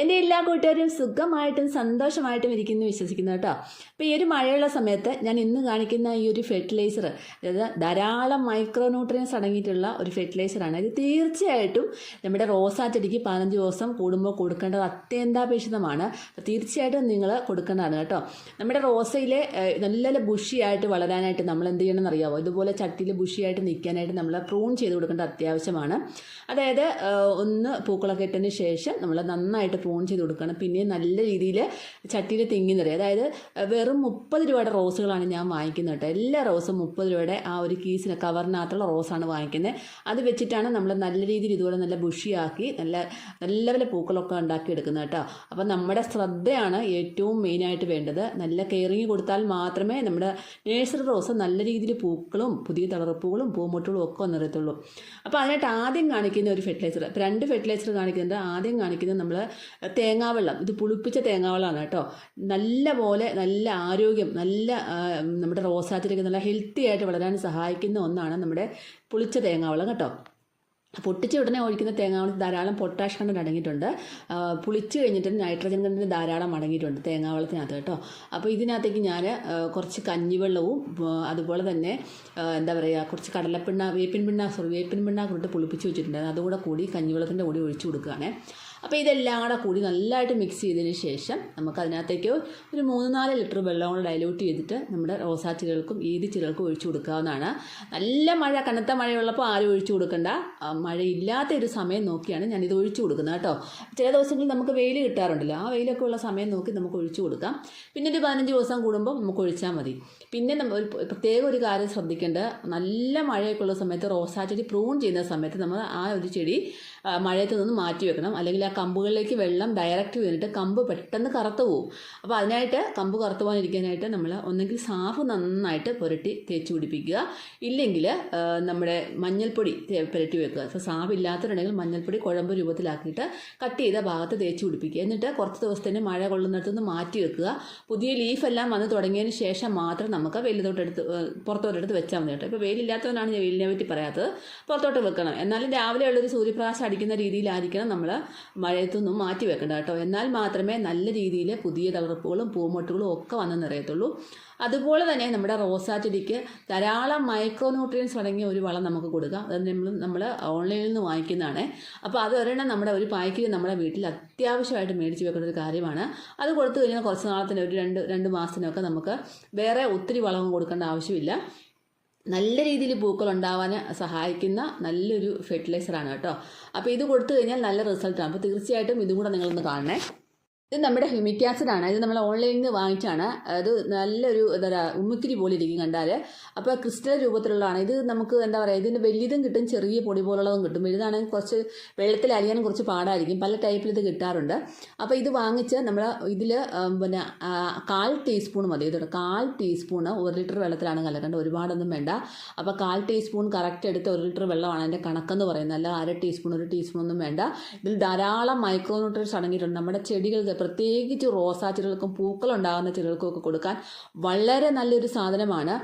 എന്റെ എല്ലാ കൂട്ടുകാരും സുഖമായിട്ടും സന്തോഷമായിട്ടും ഇരിക്കുന്നു വിശ്വസിക്കുന്നു കേട്ടോ. അപ്പോൾ ഈ ഒരു മഴയുള്ള സമയത്ത് ഞാൻ ഇന്ന് കാണിക്കുന്ന ഈ ഒരു ഫെർട്ടിലൈസർ അതായത് ധാരാളം മൈക്രോന്യൂട്രിയൻസ് അടങ്ങിയിട്ടുള്ള ഒരു ഫെർട്ടിലൈസറാണ് ഇത് തീർച്ചയായിട്ടും നമ്മുടെ റോസാ ചെടിക്ക് പതിനഞ്ച് ദിവസം കൂടുമ്പോൾ കൊടുക്കേണ്ടത് അത്യന്താപേക്ഷിതമാണ്. അപ്പോൾ തീർച്ചയായിട്ടും നിങ്ങൾ കൊടുക്കേണ്ടതാണ് കേട്ടോ. നമ്മുടെ റോസയിലെ നല്ല നല്ല ബുഷിയായിട്ട് വളരാനായിട്ട് നമ്മൾ എന്ത് ചെയ്യണമെന്ന് അറിയാമോ ഇതുപോലെ ചട്ടിയിൽ ബുഷിയായിട്ട് നിൽക്കാനായിട്ട് നമ്മൾ പ്രൂൺ ചെയ്ത് കൊടുക്കേണ്ടത് അത്യാവശ്യമാണ്. അതായത് ഒന്ന് പൂക്കളൊക്കെ ഇട്ടതിന് ശേഷം നമ്മൾ നന്നായിട്ട് പ്രൂൺ ചെയ്ത് കൊടുക്കണം പിന്നെ നല്ല രീതിയിൽ ചട്ടിയിൽ തിങ്ങി നിറയും. അതായത് വെറും മുപ്പത് രൂപയുടെ റോസുകളാണ് ഞാൻ വാങ്ങിക്കുന്നത് കേട്ടോ. എല്ലാ റോസും മുപ്പത് രൂപയുടെ ആ ഒരു കീസിന് കവറിനകത്തുള്ള റോസാണ് വാങ്ങിക്കുന്നത്. അത് വെച്ചിട്ടാണ് നമ്മൾ നല്ല രീതിയിൽ ഇതുപോലെ നല്ല ബുഷിയാക്കി നല്ല നല്ല നല്ല പൂക്കളൊക്കെ ഉണ്ടാക്കി എടുക്കുന്നത് കേട്ടോ. അപ്പോൾ നമ്മുടെ ശ്രദ്ധയാണ് ഏറ്റവും മെയിനായിട്ട് വേണ്ടത്. നല്ല കെയറിങ് കൊടുത്താൽ മാത്രമേ നമ്മുടെ നേഴ്സറി റോസ് നല്ല രീതിയിൽ പൂക്കളും പുതിയ തളർപ്പുകളും പൂമുട്ടുകളും ഒക്കെ നിറയത്തുള്ളൂ. അപ്പോൾ അതിനായിട്ട് ആദ്യം കാണിക്കുന്ന ഒരു ഫെർട്ടിലൈസർ രണ്ട് ഫെർട്ടിലൈസർ കാണിക്കുന്നുണ്ട്. ആദ്യം കാണിക്കുന്നത് നമ്മൾ തേങ്ങാവെള്ളം. ഇത് പുളിപ്പിച്ച തേങ്ങാവെള്ളമാണ് കേട്ടോ. നല്ല പോലെ നല്ല ആരോഗ്യം നല്ല നമ്മുടെ റോസാറ്റിലേക്ക് നല്ല ഹെൽത്തി ആയിട്ട് വളരാൻ സഹായിക്കുന്ന ഒന്നാണ് നമ്മുടെ പുളിച്ച തേങ്ങാവെള്ളം കേട്ടോ. പൊട്ടിച്ച ഉടനെ ഒഴിക്കുന്ന തേങ്ങാവെള്ളത്തിൽ ധാരാളം പൊട്ടാഷ് കണ്ടന്റ് അടങ്ങിയിട്ടുണ്ട്. പുളിച്ച് കഴിഞ്ഞിട്ട് നൈട്രജൻ കണ്ടന്റ് ധാരാളം അടങ്ങിയിട്ടുണ്ട് തേങ്ങാവെള്ളത്തിനകത്ത് കേട്ടോ. അപ്പോൾ ഇതിനകത്തേക്ക് ഞാൻ കുറച്ച് കഞ്ഞിവെള്ളവും അതുപോലെ തന്നെ എന്താ പറയുക കുറച്ച് കടലപ്പിണ്ണ വേപ്പിൻ പിണ്ണ സോറി വേപ്പിൻ പിണ്ണ കൊണ്ട് പുളിപ്പിച്ച് വെച്ചിട്ടുണ്ടായിരുന്നു. അതുകൂടെ കൂടി കഞ്ഞിവെള്ളത്തിന്റെ കൂടി ഒഴിച്ചു കൊടുക്കുകയാണേ. അപ്പോൾ ഇതെല്ലാം കൂടെ കൂടി നല്ലതായിട്ട് മിക്സ് ചെയ്തതിന് ശേഷം നമുക്ക് അതിനകത്തേക്ക് ഒരു മൂന്ന് നാല് ലിറ്റർ വെള്ളം കൂടെ ഡൈലൂട്ട് ചെയ്തിട്ട് നമ്മുടെ റോസാച്ചെടികൾക്കും ഈതിച്ചെടികൾക്കും ഒഴിച്ചു കൊടുക്കാവുന്നതാണ്. നല്ല മഴ കനത്ത മഴയുള്ളപ്പോൾ ആരും ഒഴിച്ചു കൊടുക്കണ്ട. മഴയില്ലാത്ത ഒരു സമയം നോക്കിയാണ് ഞാനിത് ഒഴിച്ചു കൊടുക്കുന്നത് കേട്ടോ. ചില ദിവസങ്ങളിൽ നമുക്ക് വെയിൽ കിട്ടാറുണ്ടല്ലോ. ആ വെയിലൊക്കെ ഉള്ള സമയം നോക്കി നമുക്ക് ഒഴിച്ചു കൊടുക്കാം. പിന്നെ ഒരു പതിനഞ്ച് ദിവസം കൂടുമ്പോൾ നമുക്ക് ഒഴിച്ചാൽ മതി. പിന്നെ നമ്മൾ പ്രത്യേക ഒരു കാര്യം ശ്രദ്ധിക്കേണ്ടത് നല്ല മഴയൊക്കെ ഉള്ള സമയത്ത് റോസാ ചെടി പ്രൂൺ ചെയ്യുന്ന സമയത്ത് നമ്മൾ ആ ഒരു ചെടി മഴയത്ത് നിന്ന് മാറ്റി വെക്കണം. അല്ലെങ്കിൽ ആ കമ്പുകളിലേക്ക് വെള്ളം ഡയറക്റ്റ് വീണിട്ട് കമ്പ് പെട്ടെന്ന് കറുത്തു പോകും അപ്പോൾ അതിനായിട്ട് കമ്പ് കറുത്തു പോകാനിരിക്കാനായിട്ട് നമ്മൾ ഒന്നെങ്കിൽ സാഫ് നന്നായിട്ട് പുരട്ടി തേച്ച് പിടിപ്പിക്കുക. ഇല്ലെങ്കിൽ നമ്മുടെ മഞ്ഞൾപ്പൊടി പുരട്ടി വെക്കുക. അപ്പോൾ സാഫ് ഇല്ലാത്തവരുണ്ടെങ്കിൽ മഞ്ഞൾപ്പൊടി കുഴമ്പ് രൂപത്തിലാക്കിയിട്ട് കട്ട് ചെയ്ത ഭാഗത്ത് തേച്ച് പിടിപ്പിക്കുക. എന്നിട്ട് കുറച്ച് ദിവസത്തിന് മഴ കൊള്ളുന്നിടത്ത് നിന്ന് മാറ്റി വെക്കുക. പുതിയ ലീഫെല്ലാം വന്ന് തുടങ്ങിയതിന് ശേഷം മാത്രം നമുക്ക് വെയിലത്തോട്ടെടുത്ത് പുറത്തോട്ടെടുത്ത് വെച്ചാൽ മതി കേട്ടോ. ഇപ്പോൾ വെയിലില്ലാത്തവനാണ് ഞാൻ വെയിലിനെ പറ്റി പറയാത്തത്. പുറത്തോട്ട് വെക്കണം. എന്നാലും രാവിലെ ഉള്ളൊരു സൂര്യപ്രകാശം അടിക്കുന്ന രീതിയിലായിരിക്കണം നമ്മൾ മഴയത്തൊന്നും മാറ്റി വെക്കേണ്ടത് കേട്ടോ. എന്നാൽ മാത്രമേ നല്ല രീതിയിൽ പുതിയ തളർപ്പുകളും പൂമൊട്ടുകളും ഒക്കെ വന്ന് നിറയത്തുള്ളൂ. അതുപോലെ തന്നെ നമ്മുടെ റോസാ ചെടിക്ക് ധാരാളം മൈക്രോ ന്യൂട്രിയൻസ് അടങ്ങിയ ഒരു വളം നമുക്ക് കൊടുക്കാം. അത് നമ്മൾ നമ്മൾ ഓൺലൈനിൽ നിന്ന് വാങ്ങിക്കുന്നതാണ്. അപ്പോൾ അത് ഒരെണ്ണം നമ്മുടെ ഒരു പായ്ക്കിൽ നമ്മുടെ വീട്ടിൽ അത്യാവശ്യമായിട്ട് മേടിച്ച് വെക്കേണ്ട ഒരു കാര്യമാണ്. അത് കൊടുത്തു കഴിഞ്ഞാൽ കുറച്ച് നാളത്തിന് ഒരു രണ്ട് രണ്ട് മാസത്തിനൊക്കെ നമുക്ക് വേറെ ഒത്തിരി വളം കൊടുക്കേണ്ട ആവശ്യമില്ല. നല്ല രീതിയിൽ പൂക്കൾ ഉണ്ടാവാൻ സഹായിക്കുന്ന നല്ലൊരു ഫെർട്ടിലൈസറാണ് കേട്ടോ. അപ്പോൾ ഇത് കൊടുത്തു കഴിഞ്ഞാൽ നല്ല റിസൾട്ടാണ് അപ്പോൾ തീർച്ചയായിട്ടും ഇതും കൂടെ നിങ്ങളൊന്ന് കാണണേ. ഇത് നമ്മുടെ ഹ്യൂമിക് ആണ് ഇത് നമ്മൾ ഓൺലൈനിൽ നിന്ന് വാങ്ങിച്ചാണ് അത് നല്ലൊരു എന്താ പറയുക ഉമ്മിക്കിരി പോലെ ഇരിക്കും കണ്ടാൽ അപ്പോൾ ക്രിസ്റ്റൽ രൂപത്തിലുള്ളതാണ്. ഇത് നമുക്ക് എന്താ പറയുക ഇതിന് വലിയതും കിട്ടും ചെറിയ പൊടി പോലുള്ളതും കിട്ടും. വലുതാണെങ്കിൽ കുറച്ച് വെള്ളത്തിൽ അരിയാനും കുറച്ച് പാടായിരിക്കും. പല ടൈപ്പിൽ ഇത് കിട്ടാറുണ്ട്. അപ്പോൾ ഇത് വാങ്ങിച്ച് നമ്മൾ ഇതിൽ പിന്നെ കാൽ ടീസ്പൂൺ മതി. ഇത് കാൽ ടീസ്പൂൺ ഒരു ലിറ്റർ വെള്ളത്തിലാണ് കലക്കേണ്ടത്. ഒരുപാടൊന്നും വേണ്ട. അപ്പോൾ കാൽ ടീസ്പൂൺ കറക്റ്റ് എടുത്ത് ഒരു ലിറ്റർ വെള്ളമാണ് അതിന്റെ കണക്കെന്ന് പറയുന്നത്. അല്ല അര ടീസ്പൂൺ ഒരു ടീസ്പൂൺ ഒന്നും വേണ്ട. ഇതിൽ ധാരാളം മൈക്രോ ന്യൂട്രിയൻസ് അടങ്ങിയിട്ടുണ്ട്. നമ്മുടെ ചെടികൾക്ക് പ്രത്യേകിച്ച് റോസാ ചെടികൾക്കും പൂക്കളുണ്ടാകുന്ന ചെടികൾക്കും ഒക്കെ കൊടുക്കാൻ വളരെ നല്ലൊരു സാധനമാണ്.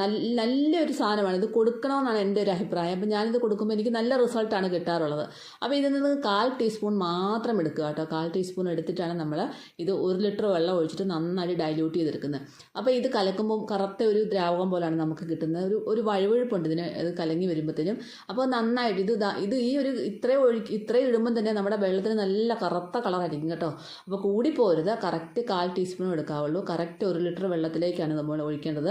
നല്ല നല്ലൊരു സാധനമാണ്. ഇത് കൊടുക്കണമെന്നാണ് എന്റെ ഒരു അഭിപ്രായം. അപ്പം ഞാനിത് കൊടുക്കുമ്പോൾ എനിക്ക് നല്ല റിസൾട്ടാണ് കിട്ടാറുള്ളത്. അപ്പോൾ ഇതിൽ നിന്ന് കാൽ ടീസ്പൂൺ മാത്രം എടുക്കുക കേട്ടോ. കാൽ ടീസ്പൂൺ എടുത്തിട്ടാണ് നമ്മൾ ഇത് ഒരു ലിറ്റർ വെള്ളം ഒഴിച്ചിട്ട് നന്നായിട്ട് ഡൈല്യൂട്ട് ചെയ്തെടുക്കുന്നത്. അപ്പോൾ ഇത് കലക്കുമ്പോൾ കറുത്ത ഒരു ദ്രാവകം പോലാണ് നമുക്ക് കിട്ടുന്നത്. ഒരു ഒരു വഴുവഴുപ്പുണ്ട് ഇതിന്. ഇത് കലങ്ങി വരുമ്പോഴത്തേനും. അപ്പോൾ നന്നായിട്ട് ഇത് ഇത് ഈ ഒരു ഇത്രയും ഒഴി ഇത്രയും ഇടുമ്പം തന്നെ നമ്മുടെ വെള്ളത്തിന് നല്ല കറുത്ത കളറായിരിക്കും കേട്ടോ. അപ്പോൾ കൂടിപ്പോരുത് കറക്റ്റ് കാൽ ടീസ്പൂൺ എടുക്കാവുള്ളൂ. കറക്റ്റ് ഒരു ലിറ്റർ വെള്ളത്തിലേക്കാണ് നമ്മൾ ഒഴിക്കേണ്ടത്.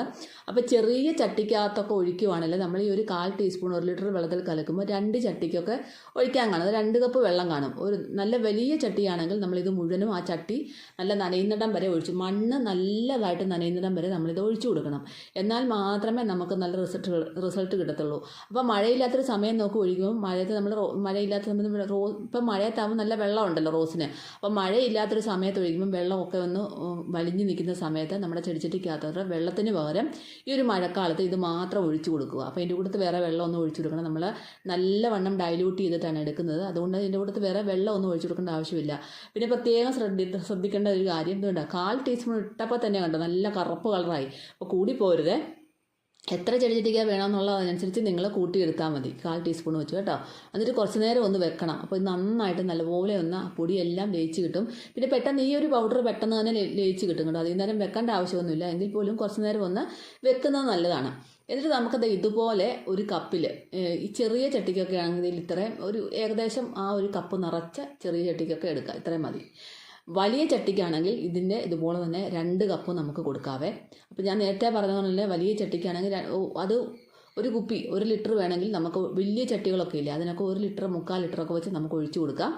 അപ്പോൾ ചെറിയ ചട്ടിക്കകത്തൊക്കെ ഒഴിക്കുവാണെങ്കിൽ നമ്മൾ ഈ ഒരു കാൽ ടീസ്പൂൺ ഒരു ലിറ്റർ വെള്ളത്തിൽ കലക്കുമ്പോൾ രണ്ട് ചട്ടിക്കൊക്കെ ഒഴിക്കാൻ കാണും. രണ്ട് കപ്പ് വെള്ളം കാണും. ഒരു നല്ല വലിയ ചട്ടിയാണെങ്കിൽ നമ്മളിത് മുഴുവനും ആ ചട്ടി നല്ല നനയുന്നിടം വരെ ഒഴിച്ചു മണ്ണ് നല്ലതായിട്ട് നനയുന്നിടം വരെ നമ്മളിത് ഒഴിച്ചു കൊടുക്കണം. എന്നാൽ മാത്രമേ നമുക്ക് നല്ല റിസൾട്ട് റിസൾട്ട് കിട്ടത്തുള്ളൂ. അപ്പോൾ മഴയില്ലാത്തൊരു സമയം നോക്കി. ഒഴിക്കുമ്പോൾ മഴയത്ത് നമ്മൾ മഴയില്ലാത്ത സമയത്ത് റോ ഇപ്പം മഴയത്താകുമ്പോൾ നല്ല വെള്ളം ഉണ്ടല്ലോ റോസിന്. അപ്പം മഴയില്ലാത്തൊരു സമയത്ത് ഒഴിക്കുമ്പോൾ വെള്ളമൊക്കെ ഒന്ന് വലിഞ്ഞു നിൽക്കുന്ന സമയത്ത് നമ്മുടെ ചെടിച്ചട്ടിക്കകത്തോട്ട് വെള്ളത്തിന് പകരം ഈ ഒരു മഴക്കാലത്ത് ഇത് മാത്രം ഒഴിച്ചു കൊടുക്കുക. അപ്പോൾ ഇതിന്റെ കൂട്ടത്ത് വേറെ വെള്ളം ഒന്നും ഒഴിച്ചു കൊടുക്കണം. നമ്മൾ നല്ലവണ്ണം ഡൈല്യൂട്ട് ചെയ്തിട്ടാണ് എടുക്കുന്നത്. അതുകൊണ്ട് ഇതിന്റെ കൂട്ടത്ത് വേറെ വെള്ളം ഒന്നും ഒഴിച്ചു കൊടുക്കേണ്ട ആവശ്യമില്ല. പിന്നെ പ്രത്യേകം ശ്രദ്ധി ശ്രദ്ധിക്കേണ്ട ഒരു കാര്യം എന്തുകൊണ്ടാണ് കാൽ ടീസ്പൂൺ ഇട്ടപ്പോൾ തന്നെ കണ്ടോ നല്ല കറുപ്പ് കളറായി അപ്പോൾ കൂടി എത്ര ചെടിച്ചട്ടിക്ക വേണമെന്നുള്ളത് അതിനനുസരിച്ച് നിങ്ങൾ കൂട്ടിയെടുത്താൽ മതി. കാൽ ടീസ്പൂൺ വെച്ച് കേട്ടോ. എന്നിട്ട് കുറച്ച് നേരം ഒന്ന് വെക്കണം. അപ്പോൾ ഇത് നന്നായിട്ട് നല്ലപോലെ ഒന്ന് പൊടിയെല്ലാം ലയിച്ച് കിട്ടും. പിന്നെ പെട്ടെന്ന് ഈ ഒരു പൗഡർ പെട്ടെന്ന് തന്നെ ലയി- ലയിച്ച് കിട്ടും കേട്ടോ. അധികം നേരം വെക്കേണ്ട ആവശ്യമൊന്നുമില്ല. എങ്കിൽ പോലും കുറച്ച് നേരം ഒന്ന് വെക്കുന്നത് നല്ലതാണ്. എന്നിട്ട് നമുക്കത് ഇതുപോലെ ഒരു കപ്പിൽ ഈ ചെറിയ ചട്ടിക്കൊക്കെ ആണെങ്കിൽ ഇത്രയും ഒരു ഏകദേശം ആ ഒരു കപ്പ് നിറച്ച ചെറിയ ചട്ടിക്കൊക്കെ എടുക്കുക. ഇത്രയും മതി. വലിയ ചട്ടിക്കാണെങ്കിൽ ഇതിന്റെ ഇതുപോലെ തന്നെ രണ്ട് കപ്പ് നമുക്ക് കൊടുക്കാവേ. അപ്പോൾ ഞാൻ നേരത്തെ പറഞ്ഞ പോലെ വലിയ ചട്ടിക്കാണെങ്കിൽ അത് ഒരു കുപ്പി ഒരു ലിറ്റർ വേണമെങ്കിൽ നമുക്ക് വലിയ ചട്ടികളൊക്കെ ഇല്ല അതിനൊക്കെ ഒരു ലിറ്റർ മുക്കാൽ ലിറ്ററൊക്കെ വെച്ച് നമുക്ക് ഒഴിച്ചു കൊടുക്കാം.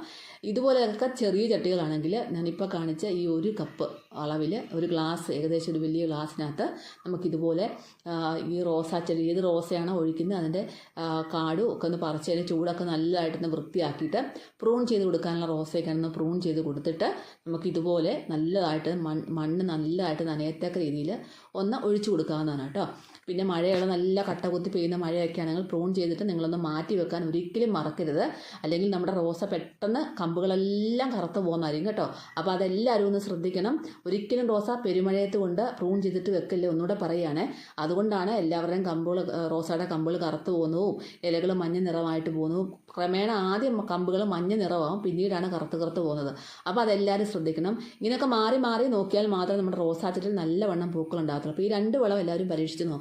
ഇതുപോലെയൊക്കെ ചെറിയ ചട്ടികളാണെങ്കിൽ ഞാനിപ്പോൾ കാണിച്ച ഈ ഒരു കപ്പ് അളവിൽ ഒരു ഗ്ലാസ് ഏകദേശം ഒരു വലിയ ഗ്ലാസ്സിനകത്ത് നമുക്കിതുപോലെ ഈ റോസാ ചെടി ഏത് റോസയാണോ ഒഴിക്കുന്നത് അതിന്റെ കാടും ഒക്കെ ഒന്ന് പറിച്ച് അതിന്റെ ചൂടൊക്കെ നല്ലതായിട്ടൊന്ന് വൃത്തിയാക്കിയിട്ട് പ്രൂൺ ചെയ്ത് കൊടുക്കാനുള്ള റോസയൊക്കെ ഒന്ന് പ്രൂൺ ചെയ്ത് കൊടുത്തിട്ട് നമുക്കിതുപോലെ നല്ലതായിട്ട് മണ്ണ് നല്ലതായിട്ട് നനയത്തക്ക രീതിയിൽ ഒന്ന് ഒഴിച്ചു കൊടുക്കാവുന്നതാണ് കേട്ടോ. പിന്നെ മഴയുള്ള നല്ല കട്ട കുത്തി പെയ്യുന്ന മഴയൊക്കെ ആണെങ്കിൽ പ്രൂൺ ചെയ്തിട്ട് നിങ്ങളൊന്ന് മാറ്റി വെക്കാൻ ഒരിക്കലും മറക്കരുത്. അല്ലെങ്കിൽ നമ്മുടെ റോസ പെട്ടെന്ന് കമ്പുകളെല്ലാം കറുത്ത് പോകുന്നതായിരിക്കും കേട്ടോ. അപ്പോൾ അതെല്ലാവരും ഒന്ന് ശ്രദ്ധിക്കണം. ഒരിക്കലും റോസ പെരുമഴയത്ത് കൊണ്ട് പ്രൂൺ ചെയ്തിട്ട് വെക്കല്ലേ ഒന്നുകൂടെ പറയുകയാണ് അതുകൊണ്ടാണ് എല്ലാവരുടെയും കമ്പുകൾ റോസയുടെ കമ്പുകൾ കറുത്തു പോകുന്നതും ഇലകൾ മഞ്ഞ നിറമായിട്ട് പോകുന്നതും ക്രമേണ ആദ്യം കമ്പുകൾ മഞ്ഞ നിറമാവും പിന്നീടാണ് കറുത്ത് കറുത്ത് പോകുന്നത്. അപ്പോൾ അതെല്ലാവരും ശ്രദ്ധിക്കണം. ഇങ്ങനെയൊക്കെ മാറി മാറി നോക്കിയാൽ മാത്രമേ നമ്മുടെ റോസാ ചെടിയിൽ നല്ലവണ്ണം പൂക്കൾ ഉണ്ടാകത്തുള്ളൂ. അപ്പോൾ ഈ രണ്ട് വളം എല്ലാവരും പരീക്ഷിച്ച് നോക്കണം.